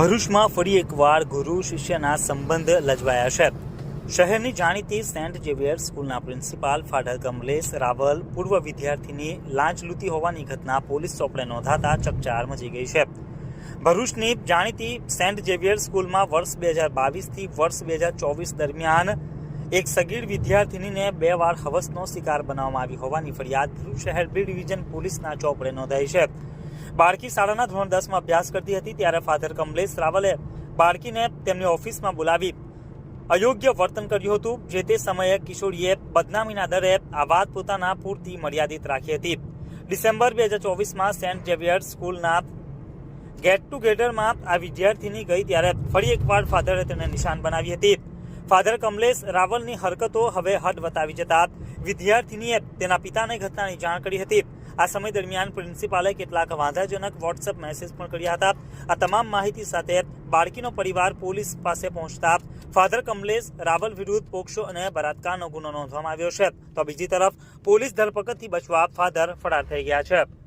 ભરૂચમાં ફરી એકવાર ગુરુ, શિષ્યના સંબંધ લજવાયા છે. શહેરની જાણીતી સેન્ટ ઝેવિયર સ્કૂલના પ્રિન્સિપાલ ફાધર કમલેશ રાવલ પૂર્વ વિદ્યાર્થીની લાંચ લૂંટી હોવાની ઘટના પોલીસ ચોપડે નોંધાતા ચકચાર મચી ગઈ છે. ભરૂચની જાણીતી સેન્ટ ઝેવિયર સ્કૂલમાં વર્ષ બે હજાર બાવીસથી વર્ષ બે હજાર ચોવીસ દરમિયાન એક સગીર વિદ્યાર્થીનીને બે વાર હવસનો શિકાર બનાવવામાં આવી હોવાની ફરિયાદ ભરૂચ શહેર બી ડિવિઝન પોલીસના ચોપડે નોંધાઈ છે. બાળકી શાળાના ધોરણ દસમાં અભ્યાસ કરતી હતી ત્યારે ફાધર કમલેશ રાવલે બાળકીને તેમની ઓફિસમાં બોલાવી અયોગ્ય વર્તન કર્યું હતું, જે તે સમયે કિશોરીએ બદનામીના દરે આ વાત પોતાના પૂરતી મર્યાદિત રાખી હતી. ડિસેમ્બર બે હજાર ચોવીસમાં સેન્ટ ઝેવિયર સ્કૂલના ગેટ ટુગેધરમાં આ વિદ્યાર્થીની ગઈ ત્યારે ફરી એકવાર ફાધરે તેને નિશાન બનાવી હતી. ફાધર કમલેશ રાવલની હરકતો હવે હદ વતાવી જતા વિદ્યાર્થીનીએ તેના પિતાને ઘટનાની જાણ કરી હતી. આ સમય દરમિયાન પ્રિન્સિપાલે કેટલાક વાંધાજનક વોટ્સએપ મેસેજ પણ કર્યા હતા. આ તમામ માહિતી સાથે બાળકીનો પરિવાર પોલીસ પાસે પહોંચતા ફાધર કમલેશ, રાવલ વિરુદ્ધ પોક્સો અને બળાત્કારનો ગુનો નોંધવામાં આવ્યો છે. તો બીજી તરફ પોલીસ ધરપકડથી બચવા ફાધર ફરાર થઈ ગયા છે.